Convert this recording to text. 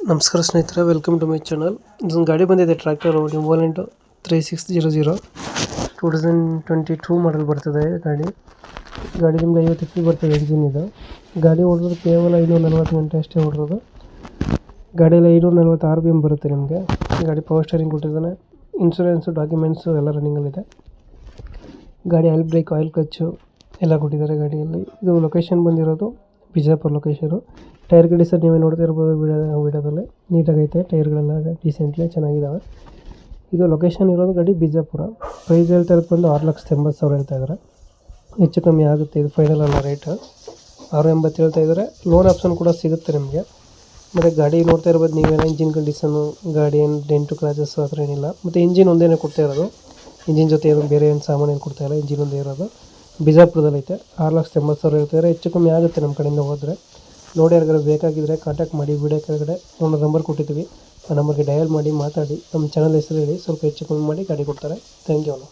ನಮಸ್ಕಾರ ಸ್ನೇಹಿತರೆ welcome to my channel ಇದೊಂದು ಗಾಡಿ ಬಂದಿದೆ tractor New Holland three six zero zero two thousand twenty two model ಬರ್ತದೆ ಗಾಡಿ. ಗಾಡಿ ನಿಮ್ಗೆ ಐವತ್ತು ಎಚ್ ಪಿ ಬರ್ತದೆ ಎಂಜಿನ್ ಇದು. ಗಾಡಿ ಹೊಡೆದ್ರೆ ಕೇವಲ ಐನೂರ ನಲ್ವತ್ತು ಗಂಟೆ ಅಷ್ಟೇ ಹೊಡೆದು ಗಾಡಿಯಲ್ಲಿ ಐನೂರ ನಲ್ವತ್ತು ಆರ್ ಬಿ ಎಂ ಬರುತ್ತೆ ನಿಮಗೆ. ಗಾಡಿ ಪವರ್ ಸ್ಟೇರಿಂಗ್ ಕೊಟ್ಟಿದ್ದಾನೆ. ಇನ್ಶೂರೆನ್ಸು ಡಾಕ್ಯುಮೆಂಟ್ಸು ಎಲ್ಲ ರನ್ನಿಂಗಲ್ಲಿದೆ ಗಾಡಿ ಆಯಿಲ್ ಬ್ರೇಕ್ ಆಯಿಲ್ ಕಚ್ಚು ಎಲ್ಲ ಕೊಟ್ಟಿದ್ದಾರೆ ಗಾಡಿಯಲ್ಲಿ. ಇದು ಲೊಕೇಶನ್ ಬಂದಿರೋದು ಬಿಜಾಪುರ ಲೊಕೇಶನು ಟೈರ್ ಗಾಡಿ ಸರ್ ನೀವೇ ನೋಡ್ತಾ ಇರ್ಬೋದು ವಿಡಿಯೋ ವಿಡಿಯೋದಲ್ಲಿ. ನೀಟಾಗೈತೆ ಟೈರ್ಗಳೆಲ್ಲ ಡೀಸೆಂಟ್ಲಿ ಚೆನ್ನಾಗಿದ್ದಾವೆ ಇದು ಲೊಕೇಶನ್ ಇರೋದು ಗಾಡಿ ಬಿಜಾಪುರ. ಪ್ರೈಸ್ ಹೇಳ್ತಾ ಇರೋದು ಬಂದು ಆರು ಲಕ್ಷದ ಎಂಬತ್ತು ಸಾವಿರ ಹೇಳ್ತಾ ಇದ್ದಾರೆ ಹೆಚ್ಚು ಕಮ್ಮಿ ಆಗುತ್ತೆ ಇದು ಫೈನಲ್ ಅಲ್ಲ ರೇಟ್ ಆರು ಎಂಬತ್ತು ಹೇಳ್ತಾ ಇದ್ದಾರೆ ಲೋನ್ ಆಪ್ಷನ್ ಕೂಡ ಸಿಗುತ್ತೆ ನಿಮಗೆ. ಮತ್ತು ಗಾಡಿ ನೋಡ್ತಾ ಇರ್ಬೋದು ನೀವೇನೋ ಇಂಜಿನ್ ಕಂಡೀಷನು ಗಾಡಿ ಏನು ಡೆಂಟು ಕ್ರಾಚಸ್ಸು ಆ ಥರ ಏನಿಲ್ಲ. ಮತ್ತು ಇಂಜಿನ್ ಒಂದೇನೇ ಕೊಡ್ತಾ ಇರೋದು. ಇಂಜಿನ್ ಜೊತೆ ಏನು ಬೇರೆ ಏನು ಸಾಮಾನು ಏನು ಕೊಡ್ತಾ ಇಲ್ಲ ಇಂಜಿನ್ ಒಂದೇ ಇರೋದು. ಬಿಜಾಪುರದಲ್ಲಿ ಐತೆ ಆರು ಲಕ್ಷದ ಎಂಬತ್ತು ಸಾವಿರ ಹೇಳ್ತಾರೆ ಹೆಚ್ಚು ಕಮ್ಮಿ ಆಗುತ್ತೆ ನಮ್ಮ ಕಡೆಯಿಂದ ಹೋದರೆ. ನೋಡಿ ಯಾರಿಗಾರು ಬೇಕಾಗಿದ್ದರೆ ಕಾಂಟ್ಯಾಕ್ಟ್ ಮಾಡಿ ವಿಡಿಯೋ ಕೆಳಗಡೆ ಒಂದು ನಂಬರ್ ಕೊಟ್ಟಿದ್ದೀವಿ. ಆ ನಂಬರ್ಗೆ ಡಯಲ್ ಮಾಡಿ, ಮಾತಾಡಿ. ನಮ್ಮ ಚಾನಲ್ ಹೆಸರು ಹೇಳಿ, ಸ್ವಲ್ಪ ಹೆಚ್ಚು ಕಮ್ಮಿ ಮಾಡಿ ಗಾಡಿ ಕೊಡ್ತಾರೆ. ಥ್ಯಾಂಕ್ ಯು ಅಣ್ಣ.